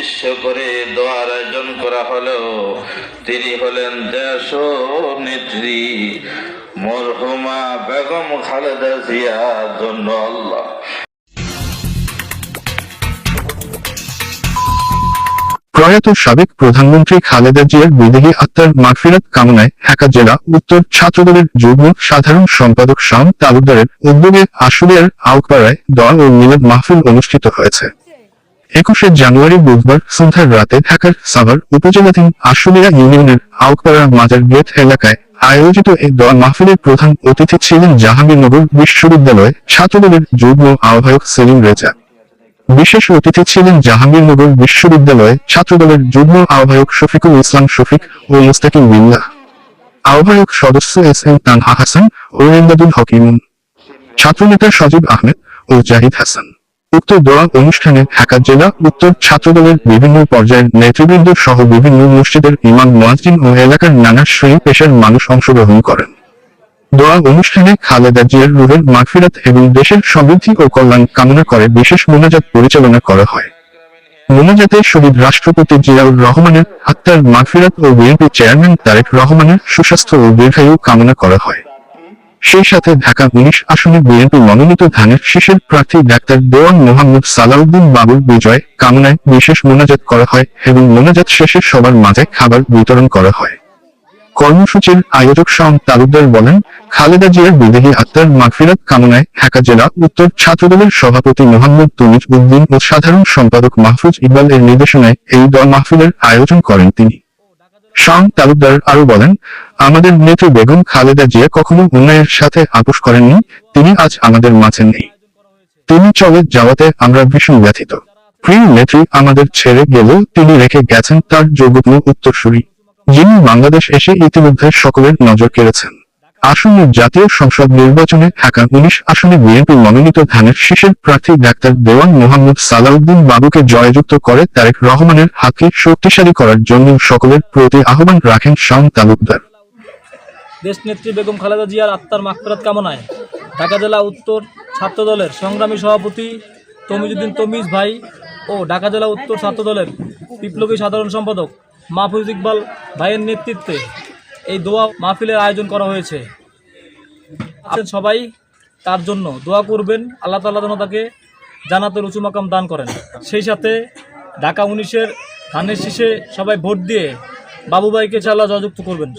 উদ্দেশ্য করে দোয়ার আয়োজন করা হলেও তিনি হলেন দেশ নেত্রী মরহুমা বেগম খালেদা জিয়ার জন্য আল্লাহ। প্রয়াত সাবেক প্রধানমন্ত্রী খালেদা জিয়ার বিদেহী আত্মার মাগফিরাত কামনায় ঢাকা জেলা উত্তর ছাত্রদলের যুগ্ম সাধারণ সম্পাদক শাম তালুকদারের উদ্যোগে আশুলিয়ার আউকপাড়ায় দল ও মিলাদ মাহফিল অনুষ্ঠিত হয়েছে। একুশে জানুয়ারি বুধবার সন্ধ্যার রাতে ঢাকার সাভার উপজেলাধীন আশুলিয়া ইউনিয়নের আউকপাড়া মাজার গেট এলাকায় আয়োজিত এই দল মাহফিলের প্রধান অতিথি ছিলেন জাহাঙ্গীরনগর বিশ্ববিদ্যালয় ছাত্রদলের যুগ্ম আহ্বায়ক সেলিম রেজা। বিশেষ অতিথি ছিলেন জাহাঙ্গীরনগর বিশ্ববিদ্যালয়ে ছাত্রদলের যুগ্ম আহ্বায়ক শফিকুল ইসলাম শফিক ও মুস্তাকিম বিল্লাহ। আহ্বায়ক সদস্য এস এম তানহা হাসান ও এমদাদুল হকিমুন ছাত্রনেতা সজীব আহমেদ ও জাহিদ হাসান। উক্ত দোয়া অনুষ্ঠানে ঢাকা জেলা উত্তর ছাত্রদলের বিভিন্ন পর্যায়ের নেতৃবৃন্দ সহ বিভিন্ন মসজিদের ইমাম, মোয়াজ্জিন ও এলাকার নানা শ্রেণি পেশার মানুষ অংশগ্রহণ করেন। দোয়া অনুষ্ঠানে খালেদা জিয়ার রুহের মাগফিরাত এবং দেশের সমৃদ্ধি ও কল্যাণ কামনা করে বিশেষ মোনাজাত পরিচালনা করা হয়। মোনাজাতে শহীদ রাষ্ট্রপতি জিয়াউর রহমানের আত্মার মাগফিরাত ও বিএনপি চেয়ারম্যান তারেক রহমানের সুস্বাস্থ্য ও দীর্ঘায়ু কামনা করা হয়। সেই সাথে ঢাকা উনিশ আসনে বিএনপি মনোনীত ধানের শীষের প্রার্থী ডাক্তার দেওয়ান মোহাম্মদ সালাউদ্দিন বাবুর বিজয় কামনায় বিশেষ মোনাজাত করা হয় এবং মোনাজাত শেষে সবার মাঝে খাবার বিতরণ করা হয়। কর্মসূচির আয়োজক শাম তালুকদার বলেন, খালেদা জিয়ার বিদেহী আত্মার মাগফিরাত কামনায় ঢাকা জেলা উত্তর ছাত্রদলের সভাপতি মোহাম্মদ তুনিজ উদ্দিন ও সাধারণ সম্পাদক মাহফুজ ইকবাল এর নির্দেশনায় এই দল মাহফিলের আয়োজন করেন তিনি। শাম তালুকদার আরও বলেন, আমাদের নেত্রী বেগম খালেদা জিয়া কখনো অন্যায়ের সাথে আপোষ করেননি, তিনি আজ আমাদের মাঝে নেই। তিনি চলে যাওয়াতে আমরা ভীষণ ব্যথিত। প্রিয় নেত্রী আমাদের ছেড়ে গেলেও তিনি রেখে গেছেন তার যোগ্য উত্তরসূরি। যিনি বাংলাদেশ এসে ইতিমধ্যে সকলের নজর কেড়েছেন। আসন্ন জাতীয় সংসদ নির্বাচনে ঢাকা উনিশ আসনে বিএনপি মনোনীত ধানের শীষের প্রার্থী ডাক্তার দেওয়ান মোহাম্মদ সালাউদ্দিন বাবুকে জয়যুক্ত করে তারেক রহমানের হাতকে শক্তিশালী করার জন্য সকলের প্রতি আহ্বান রাখেন শাম তালুকদার। দেশনেত্রী বেগম খালেদা জিয়ার আত্মার মাগফিরাত কামনায় ঢাকা জেলা উত্তর ছাত্র দলের সংগ্রামী সভাপতি তমিজুদ্দিন তমিজ ভাই ও ঢাকা জেলা উত্তর ছাত্র দলের বিপ্লবী সাধারণ সম্পাদক মাহফুজ ইকবাল ভাইয়ের নেতৃত্বে এই দোয়া মাহফিলের আয়োজন করা হয়েছে। আছেন সবাই তার জন্য দোয়া করবেন, আল্লাহ তাল্লাহ যেন তাকে জানাতে উঁচু মাকাম দান করেন। সেই সাথে ঢাকা উনিশের ধানের শীষে সবাই ভোট দিয়ে বাবুবাইকে চাল্লা জয়যুক্ত করবেন।